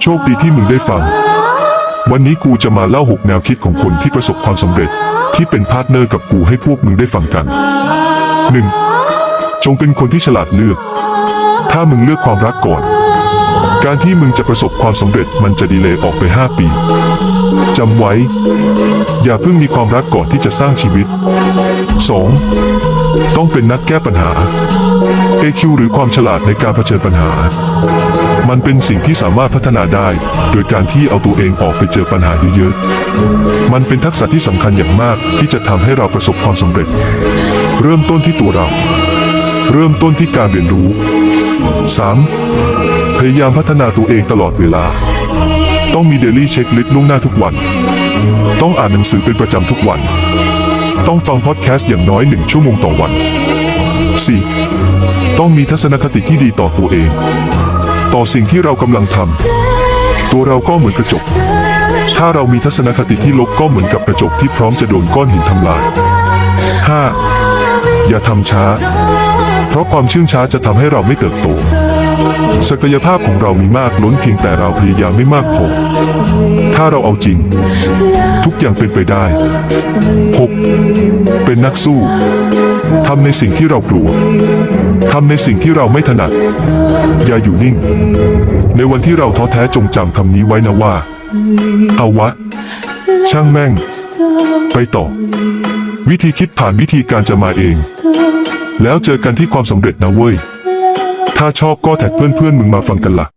โชคดีที่มึงได้ฟัง วันนี้กูจะมาเล่าหกแนวคิดของคนที่ประสบความสำเร็จ ที่เป็นพาร์ทเนอร์กับกูให้พวกมึงได้ฟังกัน 1. จงเป็นคนที่ฉลาดเลือก ถ้ามึงเลือกความรักก่อน การที่มึงจะประสบความสำเร็จมันจะดีเลยออกไป 5 ปีจำไว้ อย่าเพิ่งมีความรักก่อนที่จะสร้างชีวิต 2. ต้องเป็นนักแก้ปัญหา AQ หรือความฉลาดในการเผชิญปัญหา มันเป็นสิ่งที่สามารถพัฒนาได้ โดยการที่เอาตัวเองออกไปเจอปัญหาเยอะๆ มันเป็นทักษะที่สำคัญอย่างมากที่จะทำให้เราประสบความสำเร็จ เริ่มต้นที่ตัวเรา เริ่มต้นที่การเรียนรู้ 3. พยายามพัฒนาตัวเองตลอดเวลา ต้องมีเดลี่เช็คลิสต์ล่วงหน้าทุกวัน ต้องอ่านหนังสือเป็นประจำทุกวัน ต้องฟังพอดแคสต์อย่างน้อยหนึ่งชั่วโมงต่อวัน 4. ต้องมีทัศนคติที่ดีต่อตัวเอง ต่อสิ่งที่เรากำลังทำตัวเราก็เหมือนกระจก ถ้าเรามีทัศนคติที่ลบก็เหมือนกับกระจกที่พร้อมจะโดนก้อนหินทำลาย 5. อย่าทำช้า เพราะความเชื่องช้าจะทำให้เราไม่เติบโต ศักยภาพของเรามีมากล้นเพียงแต่เราพยายามไม่มากพอถ้าเราเอาจริง ทุกอย่างเป็นไปได้ 6. เป็นนักสู้ ทำในสิ่งที่เรากลัว ทำในสิ่งที่เราไม่ถนัด อย่าอยู่นิ่ง ในวันที่เราท้อแท้จงจำคำนี้ไว้นะว่า เอาวะ ช่างแม่ง ไปต่อ วิธีคิดผ่านวิธีการจะมาเอง แล้วเจอกันที่ความสำเร็จนะเว้ย ถ้าชอบก็แท็กเพื่อนๆมึงมาฟังกันล่ะ